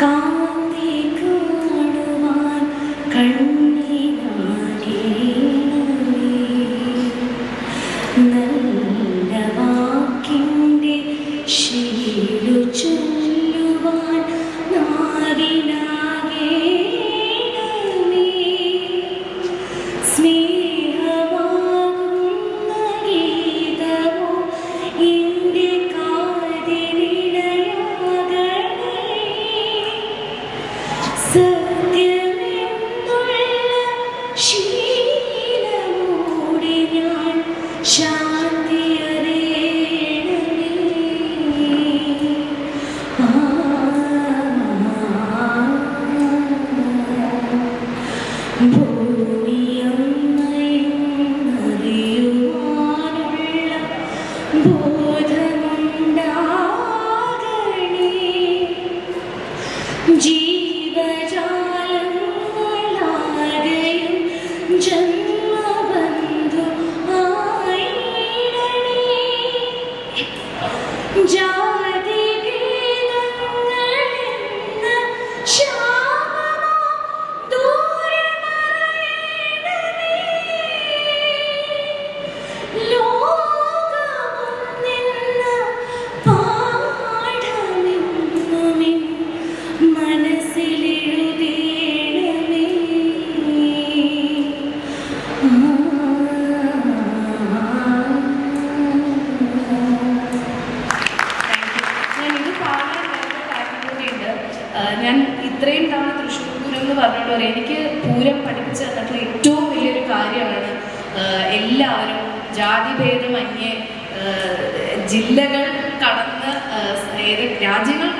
കാന്തി കാണുവാൻ കണ്ണിനാകേണമേ ഭൂമിയൊന്നറിയുവാനുള്ള ബോധമുണ്ടാകണേ. ഞാൻ ഇത്രയും തവണ തൃശ്ശൂർ പൂരം എന്ന് പറഞ്ഞിട്ട് പറയാം. എനിക്ക് പൂരം പഠിപ്പിച്ചു തന്നിട്ടുള്ള ഏറ്റവും വലിയൊരു കാര്യമാണ് എല്ലാവരും ജാതിഭേദമന്യേ ഭേദമന്യേ ജില്ലകൾ കടന്ന് ഏത് രാജ്യങ്ങൾ